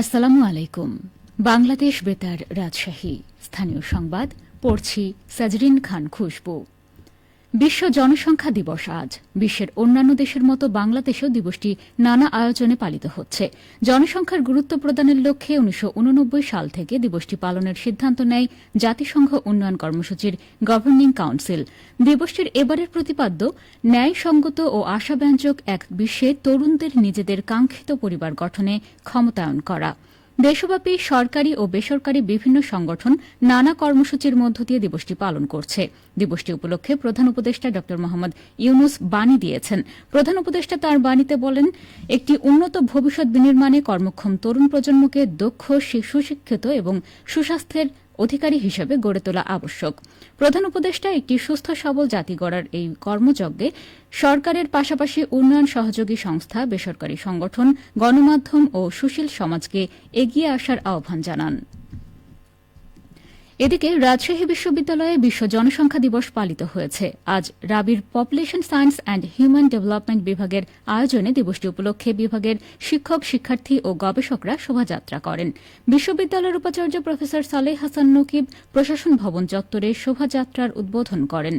আসসালামু আলাইকুম। বাংলাদেশ বেতার রাজশাহী। স্থানীয় সংবাদ পড়ছি সাজরিন খান খুশবু। বিশ্ব জনসংখ্যা দিবস আজ। বিশ্বের অন্যান্য দেশের মতো বাংলাদেশেও দিবসটি নানা আয়োজনে পালিত হচ্ছে। জনসংখ্যার গুরুত্ব প্রদানের লক্ষ্যে উনিশশো উননব্বই সাল থেকে দিবসটি পালনের সিদ্ধান্ত নেয় জাতিসংঘ উন্নয়ন কর্মসূচির গভর্নিং কাউন্সিল। দিবসটির এবারের প্রতিপাদ্য, ন্যায়সঙ্গত ও আশাব্যঞ্জক এক বিশ্বে তরুণদের নিজেদের কাঙ্ক্ষিত পরিবার গঠনে ক্ষমতায়ন করা। দেশব্যাপী সরকারি ও বেসরকারি বিভিন্ন সংগঠন নানা কর্মসূচির মধ্য দিয়ে দিবসটি পালন করছে। দিবসটি উপলক্ষে প্রধান উপদেষ্টা ড. মোহাম্মদ ইউনুস বাণী দিয়েছেন। প্রধান উপদেষ্টা তার বাণীতে বলেন, একটি উন্নত ভবিষ্যৎ বিনির্মাণে কর্মক্ষম তরুণ প্রজন্মকে দক্ষ, সুশিক্ষিত এবং সুস্বাস্থ্যের অধিকারী হিসেবে গড়ে তোলা আবশ্যক। প্রধান উপদেষ্টা একটি সুস্থ, সবল জাতি গড়ার এই কর্মযজ্ঞে সরকারের পাশাপাশি উন্নয়ন সহযোগী সংস্থা, বেসরকারি সংগঠন, গণমাধ্যম ও সুশীল সমাজকে এগিয়ে আসার আহ্বান জানান। এদিকে রাজশাহী বিশ্ববিদ্যালয়ে বিশ্ব জনসংখ্যা দিবস পালিত হয়েছে। আজ রাবির population science and human development বিভাগের আয়োজনে দিবসটি উপলক্ষে বিভাগের শিক্ষক, শিক্ষার্থী ও গবেষকরা শোভাযাত্রা করেন। বিশ্ববিদ্যালয়ের উপাচার্য প্রফেসর সালেহ হাসান নকিব প্রশাসন ভবন চত্বরে শোভাযাত্রার উদ্বোধন করেন।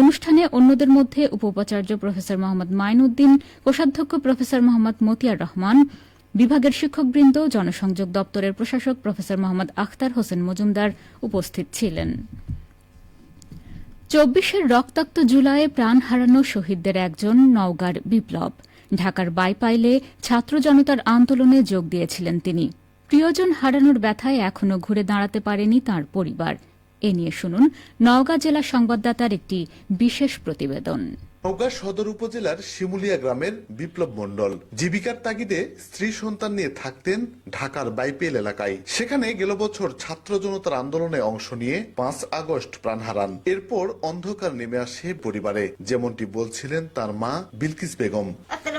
অনুষ্ঠানে অন্যদের মধ্যে উপ উপাচার্য প্রফেসর মোহাম্মদ মাইনউদ্দিন কোষাধ্যক্ষ প্রফেসর মোহাম্মদ মতিয়ার রহমান বিভাগের শিক্ষকবৃন্দ, জনসংযোগ দপ্তরের প্রশাসক প্রফেসর মোহাম্মদ আখতার হোসেন মজুমদার উপস্থিত ছিলেন। চব্বিশের রক্তাক্ত জুলাইয়ে প্রাণ হারানো শহীদদের একজন নওগাঁর বিপ্লব। ঢাকার বাইপাইলে ছাত্র জনতার আন্দোলনে যোগ দিয়েছিলেন তিনি। প্রিয়জন হারানোর ব্যথায় এখনও ঘুরে দাঁড়াতে পারেনি তার পরিবার। এ নিয়ে শুনুন নওগাঁ জেলা সংবাদদাতার একটি বিশেষ প্রতিবেদন। নওগাঁ সদর উপজেলার শিমুলিয়া গ্রামের বিপ্লব মণ্ডল। জীবিকার তাগিদে স্ত্রী সন্তান নিয়ে থাকতেন ঢাকার বাইপেল এলাকায়। সেখানে গেল বছর ছাত্র জনতার আন্দোলনে অংশ নিয়ে পাঁচ আগস্ট প্রাণ হারান। এরপর অন্ধকার নেমে আসে পরিবারে। যেমনটি বলছিলেন তার মা বিলকিস বেগম।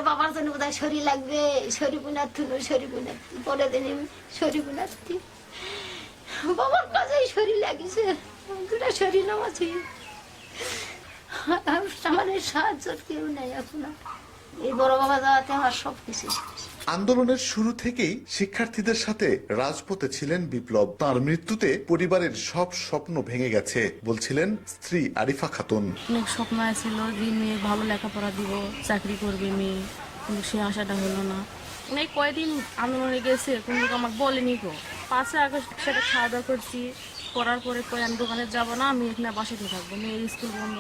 বাবার জন্য বোধহয় শরীর লাগবে। শরীফুনার থুনু শরীফুনার পরে দিন শরীফুনার বাবার কাজেই শরীর লাগিছে। শরীর এই সাহায্য কেউ নেই এখন। এই বড় বাবা যাওয়াতে আমার সব কিছু আন্দোলনের শুরু থেকেই শিক্ষার্থীদের সাথে রাজপথে ছিলেন বিপ্লব। তার মৃত্যুতে পরিবারের সব স্বপ্ন ভেঙে গেছে বলছিলেন স্ত্রী আরিফা খাতুন। অনেক স্বপ্ন ছিল যে মেয়ে ভালো লেখাপড়া দিব চাকরি করবে মেয়ে। কিন্তু সে আশাটা হলো না। অনেক কয়দিন আন্দোলনে গেছে কোনো আমাকে বলেনি গো। পাঁচই আগস্ট সাথে খাওয়া দাওয়া করছি করার পরে কই আমি দোকানে যাব না আমি এখানে বাসাতে থাকব। মেয়ের স্কুল বন্ধ।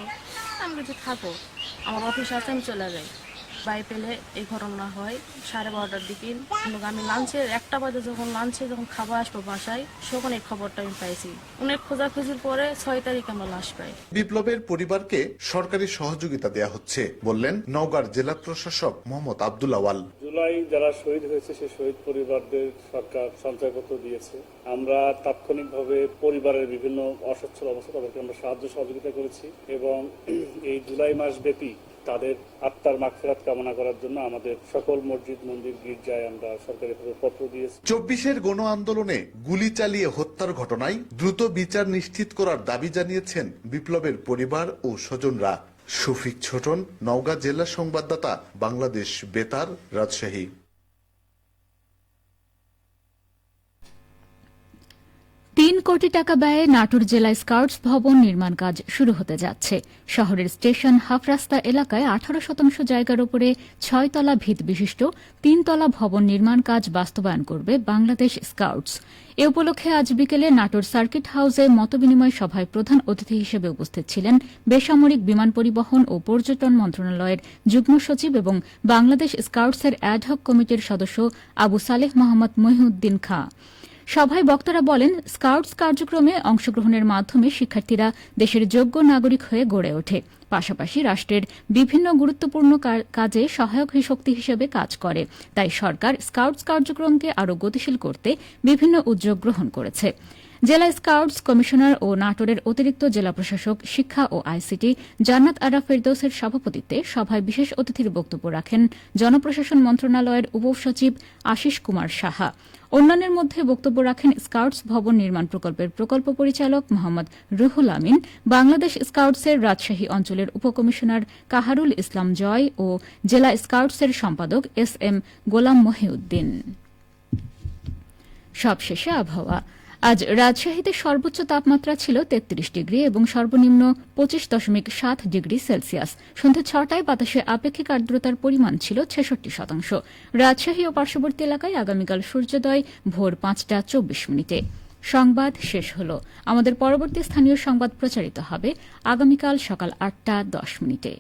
আমি কিছু থাকো আমার অফিস আছে, আমি চলে যাই। বাই পেলে এই ঘটনা হয়, সাড়ে বারোটার দিকে। আমি লাঞ্চের একটা বাজে যখন লাঞ্চে যখন খাবার আসব বাসায়, তখন এই খবরটা আমি পাইছি। অনেক খোঁজাখুঁজির পরে ছয় তারিখ আমরা লাশ পাই। বিপ্লবের পরিবারকে সরকারি সহযোগিতা দেয়া হচ্ছে, বললেন নওগাঁর জেলা প্রশাসক মোহাম্মদ আব্দুল আওয়াল। জুলাই যারা শহীদ হয়েছে সেই শহীদ পরিবারদের সরকার সঞ্চয়পত্র দিয়েছে। আমরা তাৎক্ষণিকভাবে পরিবারের বিভিন্ন অসচ্ছল অবস্থা তাদেরকে আমরা সাহায্য সহযোগিতা করেছি এবং এই জুলাই মাস ব্যাপী তাদের আত্মার মাগফিরাত কামনা করার জন্য আমাদের সকল মসজিদ, মন্দির, গির্জায় আমরা সরকারিভাবে পত্র দিয়েছি। চব্বিশের গণ আন্দোলনে গুলি চালিয়ে হত্যার ঘটনায় দ্রুত বিচার নিশ্চিত করার দাবি জানিয়েছেন বিপ্লবের পরিবার ও স্বজনরা। শফিক ছোটন নওগাঁ জেলা সংবাদদাতা বাংলাদেশ বেতার রাজশাহী। তিন কোটি টাকা ব্যয়ে নাটোর জেলা স্কাউটস ভবন নির্মাণ কাজ শুরু হতে যাচ্ছে। শহরের স্টেশন হাফ রাস্তা এলাকায় আঠারো শতাংশ জায়গার উপরে ছয়তলা ভিত বিশিষ্ট তিনতলা ভবন নির্মাণ কাজ বাস্তবায়ন করবে বাংলাদেশ স্কাউটস। এ উপলক্ষে আজ বিকেলে নাটোর সার্কিট হাউসে মতবিনিময় সভায় প্রধান অতিথি হিসেবে উপস্থিত ছিলেন বেসামরিক বিমান পরিবহন ও পর্যটন মন্ত্রণালয়ের যুগ্ম সচিব এবং বাংলাদেশ স্কাউটসের অ্যাডহক কমিটির সদস্য আবু সালেহ মোহাম্মদ মহিউদ্দিন খাঁ। সভায় বক্তারা বলেন, স্কাউটস কার্যক্রমে অংশগ্রহণের মাধ্যমে শিক্ষার্থীরা দেশের যোগ্য নাগরিক হয়ে গড়ে ওঠে। পাশাপাশি রাষ্ট্রের বিভিন্ন গুরুত্বপূর্ণ কাজে সহায়ক শক্তি হিসেবে কাজ করে। তাই সরকার স্কাউটস কার্যক্রমকে আরও গতিশীল করতে বিভিন্ন উদ্যোগ গ্রহণ করেছে। জেলা স্কাউটস কমিশনার ও নাটোরের অতিরিক্ত জেলা প্রশাসক, শিক্ষা ও আইসিটি জান্নাত আরা ফেরদৌসের সভাপতিত্বে সভায় বিশেষ অতিথির বক্তব্য রাখেন জনপ্রশাসন মন্ত্রণালয়ের উপসচিব আশিস কুমার সাহা। অন্যান্যের মধ্যে বক্তব্য রাখেন স্কাউটস ভবন নির্মাণ প্রকল্পের প্রকল্প পরিচালক মোহাম্মদ রুহুল আমিন, বাংলাদেশ স্কাউটসের রাজশাহী অঞ্চলের উপকমিশনার কাহারুল ইসলাম জয় ও জেলা স্কাউটসের সম্পাদক এস এম গোলাম মহিউদ্দিন। সবশেষে আবহাওয়া। আজ রাজশাহীতে সর্বোচ্চ তাপমাত্রা ছিল তেত্রিশ ডিগ্রি এবং সর্বনিম্ন পঁচিশ দশমিক সাত ডিগ্রি সেলসিয়াস। সন্ধ্যা ছটায় বাতাসে আপেক্ষিক আর্দ্রতার পরিমাণ ছিল ছেষট্টি শতাংশ। রাজশাহী ও পার্শ্ববর্তী এলাকায় আগামীকাল সূর্যোদয় ভোর পাঁচটা চব্বিশ মিনিটে। সংবাদ শেষ হল। আমাদের পরবর্তী স্থানীয় সংবাদ প্রচারিত হবে আগামীকাল সকাল আটটা দশ মিনিটে।